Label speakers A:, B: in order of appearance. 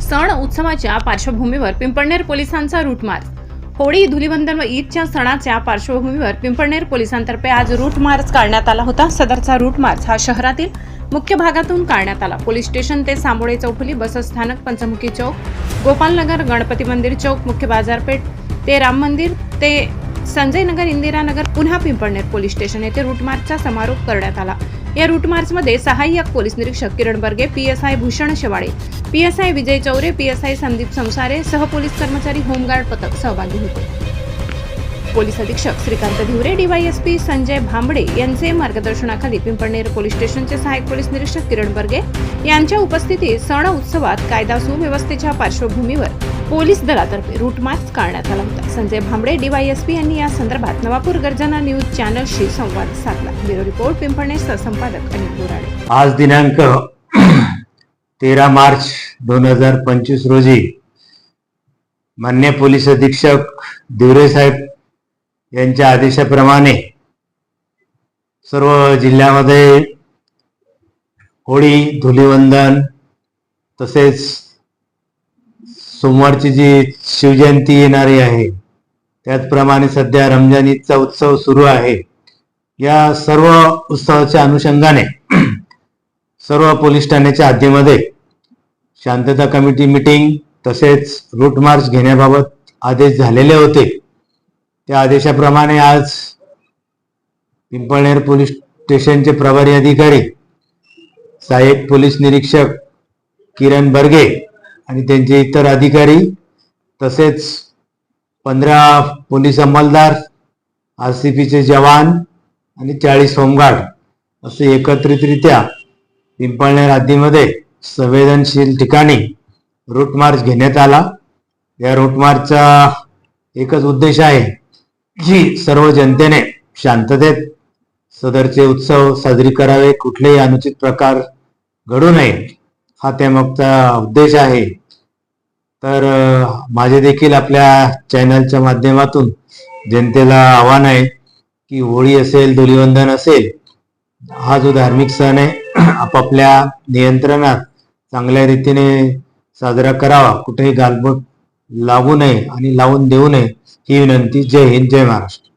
A: सण उत्सवाच्या पार्श्वभूमीवर पिंपळनेर पोलिसांचा रूट मार्च होळी धुलिवंदन व ईदच्या सणाच्या पार्श्वभूमीवर पिंपळनेर पोलिसांतर्फे आज रूट मार्च काढण्यात आला होता. सदरचा रूट मार्च हा शहरातील मुख्य भागातून काढण्यात आला. पोलीस स्टेशन ते सांबोळे चौफुली बसस्थानक पंचमुखी चौक गोपालनगर गणपती मंदिर चौक मुख्य बाजारपेठ ते राम मंदिर ते संजय नगर इंदिरानगर पुन्हा पिंपळनेर पोलीस स्टेशन येथे रूट मार्चचा समारोप करण्यात आला. या रूट मार्चमध्ये सहाय्यक पोलीस निरीक्षक Kiran Barge P S I Bhushan Shewale P S I Vijay Chaure P S I Sandeep Sansare सहपोलीस कर्मचारी होमगार्ड पथक सहभागी होते. पोलीस अधीक्षक श्रीकांत धिवरे डीवायएसपी संजय भांबडे यांचे मार्गदर्शनाखाली पिंपळनेर पोलीस स्टेशनचे सहाय्यक पोलीस निरीक्षक किरण बर्गे यांच्या उपस्थितीत सण उत्सवात कायदा सुव्यवस्थेच्या पार्श्वभूमीवर पोलीस दलातर्फे रूट मार्च काढण्यात आला होता. संजय भांबडे डीवायएसपी यांनी या संदर्भात नवापूर गर्जना न्यूज चॅनलशी संवाद साधला. ब्युरो रिपोर्ट पिंपळनेर सहसंपादक अनिल बोराडे.
B: आज दिनांक तेरा मार्च दोन हजार पंचवीस रोजी मान्य पोलीस अधीक्षक दिवरे साहेब यांच्या आदेशाप्रमाणे सर्व जिल्ह्यामध्ये होळी धुलीवंदन तसेच सोमवारची जी शिवजयंती येणारी आहे त्याचप्रमाणे सध्या रमजान ईदचा उत्सव सुरू आहे. या सर्व उत्सवाच्या अनुषंगाने सर्व पोलीस ठाण्याच्या हद्दीमध्ये शांतता कमिटी मिटिंग तसेच रूट मार्च घेण्याबाबत आदेश झालेले होते. त्या आदेशाप्रमाणे आज पिंपळनेर पोलीस स्टेशनचे प्रभारी अधिकारी सहाय्यक पोलीस निरीक्षक किरण बर्गे आणि त्यांचे इतर अधिकारी तसेच पंधरा पोलीस अंमलदार आर सी पीचे जवान आणि चाळीस होमगार्ड असे एकत्रितरित्या पिंपळनेर हद्दीमध्ये संवेदनशील ठिकाणी रूट मार्च घेण्यात आला. या रूट मार्चचा एकच उद्देश आहे जी सर्व जनतेने शांततेत सदरचे उत्सव साजरी करावे. कुठलेही अनुचित प्रकार घडू नये हा त्यामागचा उद्देश आहे. तर माझे देखील आपल्या चॅनलच्या माध्यमातून जनतेला आव्हान आहे की होळी असेल धुलिवंदन असेल हा जो धार्मिक सण आहे आपापल्या नियंत्रणात चांगल्या रीतीने साजरा करावा. कुठेही गालबोट लागू नये आणि लावून देऊ नये. ही विनंती. जय हिंद जय महाराष्ट्र.